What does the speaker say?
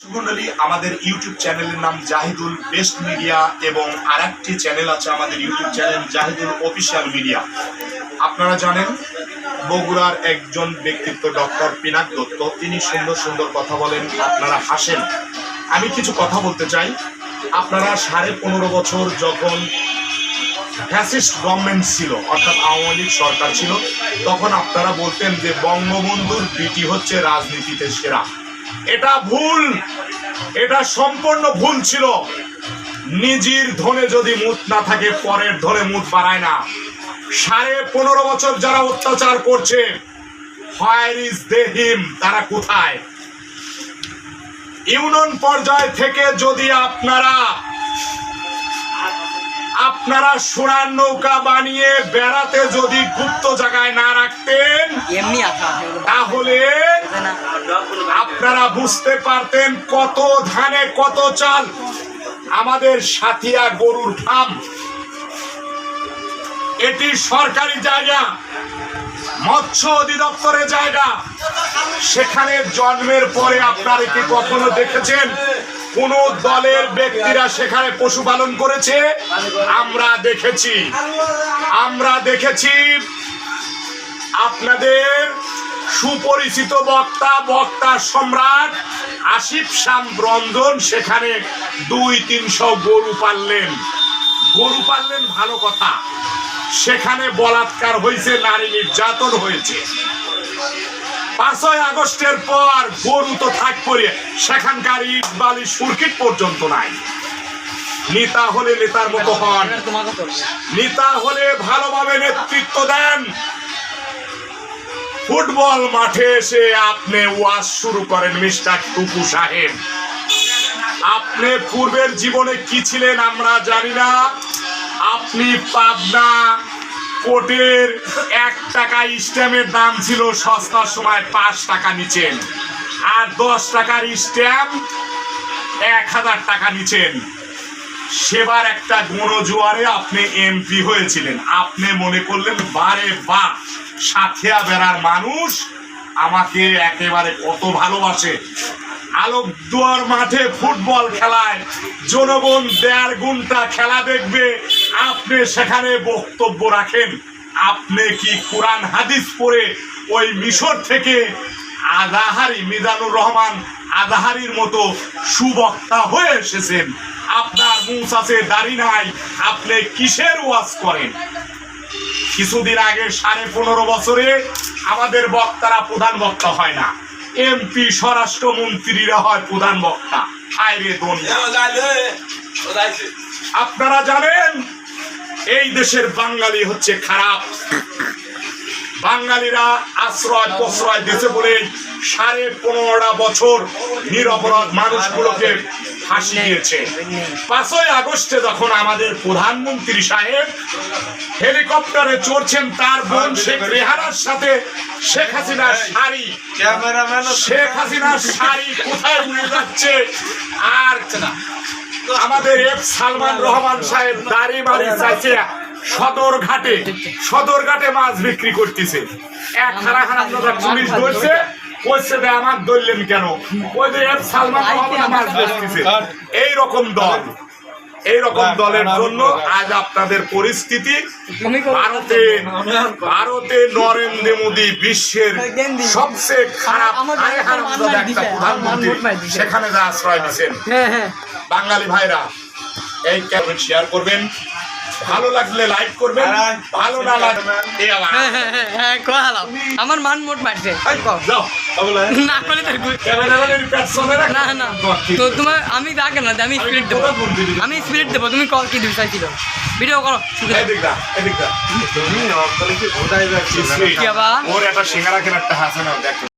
মন্ডলী আমাদের ইউটিউব চ্যানেলের নাম জাহিদুল বেস্ট মিডিয়া এবং আরেকটি চ্যানেল আছে আমাদের YouTube channel Jahidul official media. আপনারা জানেন, বগুড়ার একজন ব্যক্তিত্ব ডক্টর পিনাক দত্ত। তিনি সুন্দর সুন্দর কথা বলেন, আপনারা হাসেন। আমি কিছু কথা বলতে চাই। আপনারা সাড়ে পনেরো বছর যখন ফ্যাসিস্ট গভর্নমেন্ট ছিল, অর্থাৎ আওয়ামী লীগ সরকার ছিল, তখন আপনারা বলতেন যে বঙ্গবন্ধুর বিটি হচ্ছে রাজনীতিতে সেরা। এটা ভুল, এটা সম্পূর্ণ ভুল ছিল। নিজের ধনে যদি মুত না থাকে, পরের ধনে মুত বাড়ায় না। সাড়ে পনেরো বছর যারা অত্যাচার করছে ফায়ার ইজ দেহিম তারা কোথায়? ইউনিয়ন পর্যায় থেকে যদি আপনারা আপনারা সোনার নৌকা বানিয়ে বেড়াতে যদি গুপ্ত জায়গায় না রাখতেন এমনি তাহলে আপনারা বুঝতে পারতেন কত ধানে কত চাল। আমাদের সাথিয়া গরুর ফার্ম। এটি সরকারি জায়গা মৎস্য অধিদপ্তরের জায়গা। সেখানে জন্মের পরে আপনারা কি কখনো দেখেছেন? কোন দলের ব্যক্তিরা সেখানে পশুপালন করেছে? আমরা দেখেছি। আমরা দেখেছি আপনাদের সুপরিচিত বক্তা বক্তা সম্রাট আসিফ শাম রঞ্জন সেখানে দুই, তিনশো গরু পাললেন। গরু পাললেন ভালো কথা। সেখানে বলাৎকার হয়েছে, নারী নির্যাতন হয়েছে। পাঁচই আগস্টের পর গরু তো থাক করে সেখানকার ইট বালি সুরকিট পর্যন্ত নাই। নেতা হলে নেতার মতো হন। নেতা হলে ভালোভাবে নেতৃত্ব দেন। ফুটবল মাঠে এসে আপনি ওয়াজ শুরু করেন, মিস্টার টুকু সাহেব। আপনি পূর্বের জীবনে কি ছিলেন আমরা জানি না। আপনি পাবনা কোটের এক টাকা স্ট্যাম্পের দাম ছিল সস্তার সময় পাঁচ টাকা নিচেন আর দশ টাকার স্ট্যাম্প এক হাজার টাকা নিচেন সেবার একটা গণজোয়ারে আপনি এমপি হয়েছিলেন। আপনি মনে করলেন, বারে বা সাথিয়া বেড়ার মানুষ আমাকে একেবারে কত ভালোবাসে। আলোকদুয়ার মাঠে ফুটবল খেলায় জনগণ দেড় ঘণ্টা খেলা দেখবে। আপনি সেখানে বক্তব্য রাখেন। আপনি কি কোরআন হাদিস পড়ে ওই মিশর থেকে আদাহারি মিজানুর রহমান আদাহারির মতো সুবক্তা হয়ে এসেছেন? আপনার মুখ আছে, দাড়ি নাই। আপনি কিসের ওয়াজ করেন? কিছুদিন আগে সাড়ে পনেরো বছরে আমাদের বক্তারা প্রধান বক্তা হয় না। এমপি স্বরাষ্ট্রমন্ত্রীরা হয় প্রধান বক্তা। হায়রে আপনারা জানেন এই দেশের বাঙালি হচ্ছে খারাপ। বাঙালিরা আশ্রয় প্রশ্রয় দিতে বলে সাড়ে পনেরোটা বছর নিরপরাধ মানুষগুলোকে ফাঁসি দিয়েছে। পাঁচই আগস্টে যখন আমাদের প্রধানমন্ত্রী সাহেব হেলিকপ্টারে চড়ছেন তার বোন শেখ রেহানার সাথে শেখ হাসিনার শাড়ি। শেখ হাসিনার শাড়ি কোথায় উড়ে যাচ্ছে? আর আমাদের এফ সালমান রহমান সাহেব দাড়ি মারি চাইছে সদর ঘাটে। সদর ঘাটে মাছ বিক্রি করতেছে। এক খানা দাদা পুলিশ ধরছে কইছে যে আমার ধরলেন কেন? ওই যে এফ সালমান মাছ বেচতেছে এই রকম দল এই রকম দলের জন্য আজ আপনাদের পরিস্থিতি ভারতে ভারতে নরেন্দ্র মোদী বিশ্বের সবচেয়ে খারাপ একটা প্রধানমন্ত্রী সেখানে যা আশ্রয় দিচ্ছেন হ্যাঁ হ্যাঁ। বাঙালি ভাইরা এই ক্যামেরা শেয়ার করবেন। ভালো লাগলে লাইক করবেন ভালো না লাগলে হ্যাঁ হ্যাঁ হ্যাঁ হ্যাঁ আমার মান মোট মারছে এই কও, যাও না করলে না না তো তোমার আমি রাখে না আমি স্পিরিট দেবো আমি স্পিরিট দেবো তুমি কল কি দিবি চাইছিল ভিডিও করো। কি আবার ওর একটা সিঙ্গারা কেনার একটা হাসে না দেখ